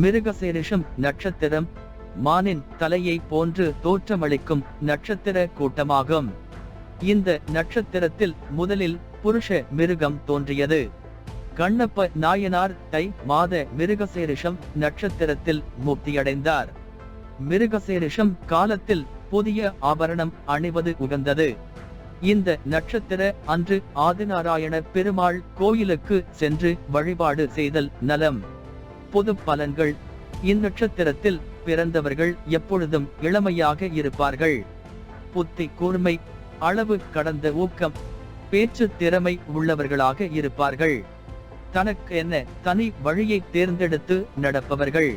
மிருகசீரிஷம் நட்சத்திரம் மானின் தலையை போன்று தோற்றமளிக்கும் நட்சத்திர கூட்டமாகும். இந்த நட்சத்திரத்தில் முதலில் புருஷ மிருகம் தோன்றியது. கண்ணப்ப நாயனார் தை மாத மிருகசேரிஷம் நட்சத்திரத்தில் முக்தியடைந்தார் மிருகசேரிஷம் காலத்தில் புதிய ஆபரணம் அணிவது உகந்தது. இந்த நட்சத்திர அன்று ஆதிநாராயண பெருமாள் கோயிலுக்கு சென்று வழிபாடு செய்தல் நலம். பொது பலன்கள். இந்நட்சத்திரத்தில் பிறந்தவர்கள் எப்பொழுதும் இளமையாக இருப்பார்கள். புத்தி கூர்மை அளவு கடந்த ஊக்கம் பேச்சு திறமை உள்ளவர்களாக இருப்பார்கள். தனக்கு என்ன தனி வழியை தேர்ந்தெடுத்து நடப்பவர்கள்.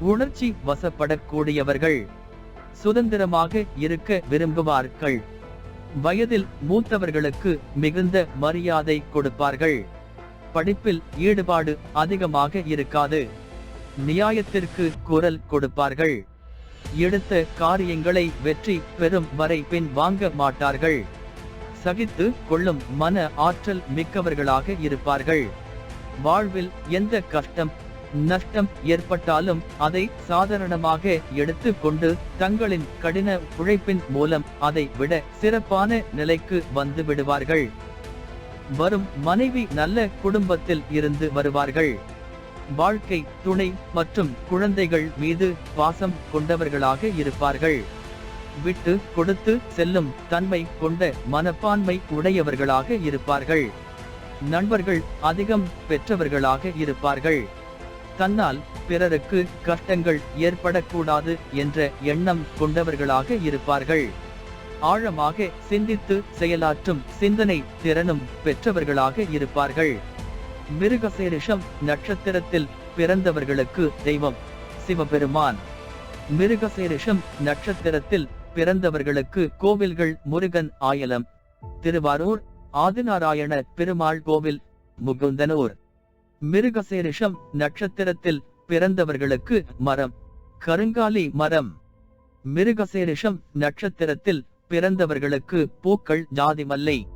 உணர்ச்சி வசப்படக்கூடியவர்கள். சுதந்திரமாக இருக்க விரும்புவார்கள். வயதில் மூத்தவர்களுக்கு மிகுந்த மரியாதை கொடுப்பார்கள். படிப்பில் ஈடுபாடு அதிகமாக இருக்காது. நியாயத்திற்கு குரல் கொடுப்பார்கள். எடுத்த காரியங்களை வெற்றி பெறும் வரை பின் வாங்க மாட்டார்கள். சகித்து கொள்ளும் மன ஆற்றல் மிக்கவர்களாக இருப்பார்கள். வாழ்வில் எந்த கஷ்டம் நஷ்டம் ஏற்பட்டாலும் அதை சாதாரணமாக எடுத்து கொண்டு தங்களின் கடின உழைப்பின் மூலம் அதை விட சிறப்பான நிலைக்கு வந்து விடுவார்கள். வரும் மனைவி நல்ல குடும்பத்தில் இருந்து வருவார்கள். வாழ்க்கை துணை மற்றும் குழந்தைகள் மீது பாசம் கொண்டவர்களாக இருப்பார்கள். விட்டு கொடுத்து செல்லும் தன்மை கொண்ட மனப்பான்மை உடையவர்களாக இருப்பார்கள். நண்பர்கள் அதிகம் பெற்றவர்களாக இருப்பார்கள். தன்னால் பிறருக்கு கஷ்டங்கள் ஏற்படக்கூடாது என்ற எண்ணம் கொண்டவர்களாக இருப்பார்கள். ஆழமாக சிந்தித்து செயலாற்றும் சிந்தனை திறனும் பெற்றவர்களாக இருப்பார்கள். மிருகசேரிஷம் நட்சத்திரத்தில் பிறந்தவர்களுக்கு தெய்வம் சிவபெருமான். மிருகசேரிஷம் நட்சத்திரத்தில் பிறந்தவர்களுக்கு கோவில்கள் முருகன் ஆயலம். திருவாரூர் ஆதிநாராயண பெருமாள் கோவில் முகுந்தனூர். மிருகசேரிஷம் நட்சத்திரத்தில் பிறந்தவர்களுக்கு மரம் கருங்காலி மரம். மிருகசேரிஷம் நட்சத்திரத்தில் பிறந்தவர்களுக்கு பூக்கள் ஜாதி மல்லை.